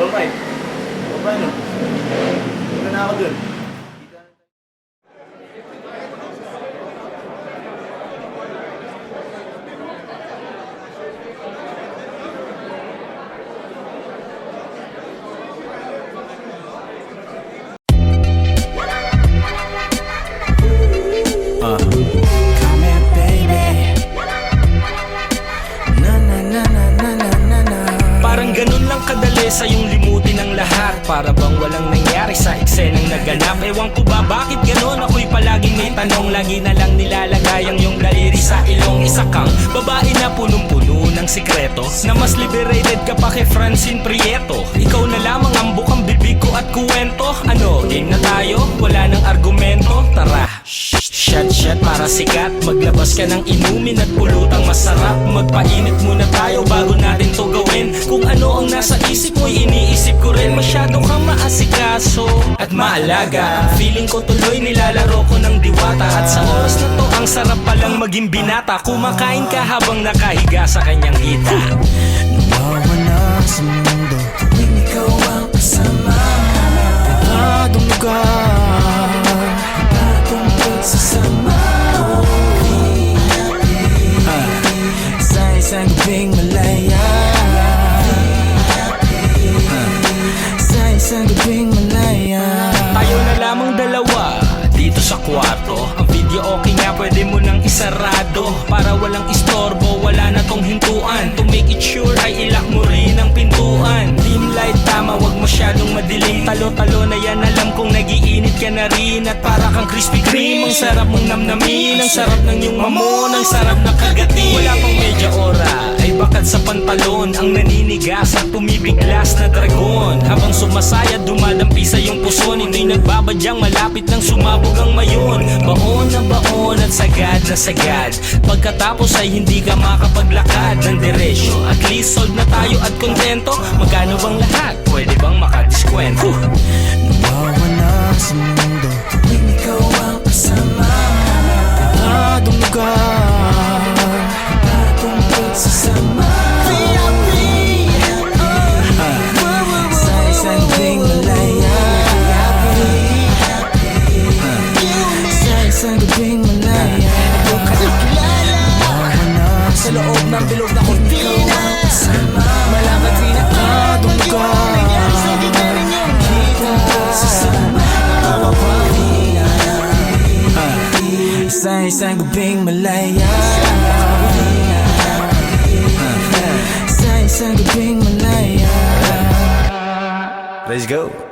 Alright. O paano? Wala na ako dun. Sa iyong limutin ang lahat Para bang walang nangyari sa eksenang naganap. Ewan ko ba bakit ganon? Ako'y palaging may tanong. Lagi na lang nilalagay ang iyong daliri sa ilong. Isa kang babae na punong-puno ng sikreto. Na mas liberated ka pa kay Francine Prieto. Ikaw na lamang ang bukang bibig ko at kuwento. Ano, game na tayo? Wala nang argumento. Tara, Shot shot para sikat. Maglabas ka ng inumin at pulutang masarap. Magpainit muna tayo bago natin to gawin Kung ano ang nasa isip mo iniisip ko rin. Masyado kang maasikaso at maalaga. Ang feeling ko tuloy nilalaro ko ng diwata. At sa oras na to ang sarap palang maging binata. Kumakain ka habang nakahiga sa kanyang hita. Nawawala sa sa kwarto. Ang video okay nga pwede mo nang isarado. Para walang istorbo, wala na tong hintuan. To make it sure ay ilak mo rin ang pintuan. Dim light tama, wag masyadong madilim. Talo-talo na yan, alam kong nagiinit ka na rin. At para kang Krispy Kreme Ang sarap mong namnamin, ang sarap ng iyong mamon Ang sarap na kagatin. Wala pang medya ora, ay bakad sa pantalon. Ang naninigas at tumibiglas na dragon nagbabadyang malapit ng sumabog ang mayon. Baon na baon at sagad na sagad. Pagkatapos ay hindi ka makapaglakad ng diretsyo At least solved na tayo at kontento. Magkano bang lahat? Pwede bang makadiskwento? Nawawala sa mundo sa loob ng bilog na kortina Malaman pinakadong lugar Sa isang gabing malaya. Sa isang gabing malaya. Let's go.